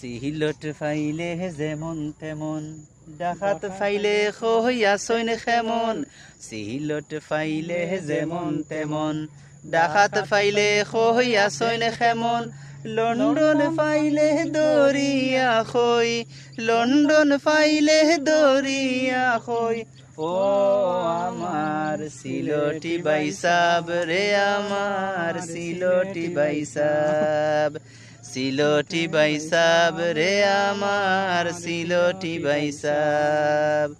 সিহিলট ফাইলে যেমন তেমন ডাকাত ফাইলে খইয়া সৈন খেমন। সিহিলট ফাইলে যেমন তেমন ডাকাত ফাইলে খইয়া সৈন খেমন। লন্ডন ফাইলে দরিয়া খই লন্ডন ফাইলে দরিয়া খই। ও আমার সিলটি বাইসাব রে আমার সিলটি বাইসাব। সিলটি বাইসাব রে আমার, সিলটি বাইসাব।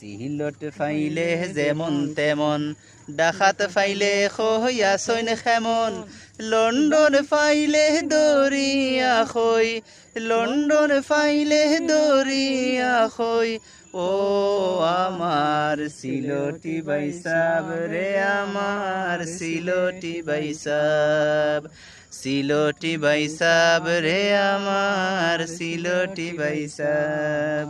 সিলট ফাইলে যেমন তেমন, ডাকাত ফাইলে খইয়া সৈন খেমন। লন্ডন ফাইলে দরিয়া খই, লন্ডন ফাইলে দরিয়া খই। ও আমার সিলটি বাইসাব রে আমার, সিলটি বাইসাব। সিলটি বাইসাব রে আমার সিলটি বাইসাব।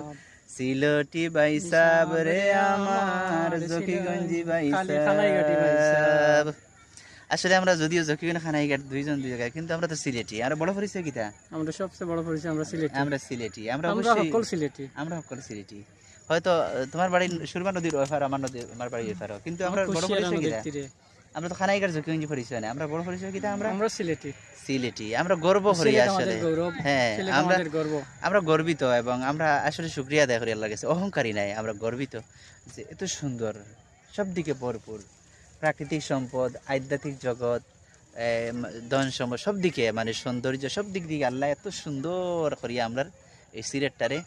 সিলটি বাইসাব রে আমার জকিগঞ্জি বাইসাব। আসলে আমরা যদিও জকিগঞ্জ খানাইঘাট দুইজন দুই জায়গায় কিন্তু আমরা তো সিলেটি। আমরা বড় পরিচয় কিতা আমরা সবচেয়ে বড় পরিচয় আমরা সিলেটি। আমরা সিলেটি। আমরা সকল সিলেটি। আমরা সকল সিলেটি। হয়তো তোমার বাড়ি সুরমা নদীর ওপার আমার নদী আমার বাড়ি ওপার কিন্তু আমরা বড় পরিচয় নদীর কিতা। আমরা তো খানাইঘাট জকিগঞ্জি পরিচয় না। আমরা বড় পরিচয় কিতা আমরা? আমরা সিলেটি। সিলেটি। আমরা গর্ব করি আসলে। হ্যাঁ আমরা গর্ব। আমরা গর্বিত এবং আমরা আসলে শুক্রিয়া আদায় করি আল্লাহর কাছে। অহংকারী নাই আমরা গর্বিত যে এত সুন্দর সব দিকে ভরপুর। প্রাকৃতিক সম্পদ আধ্যাত্মিক জগৎ ধন সম্পদ সব দিকে মানে সৌন্দর্য সব দিক দিকে আল্লাহ এত সুন্দর করি আমরা এই সিলেটটারে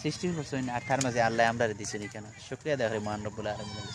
সৃষ্টি করছেন। আর তার মাঝে আল্লাহ আমরা দিছেন কেন? শুক্রিয়া আদায় করি মহান রব্বুল আলমিন।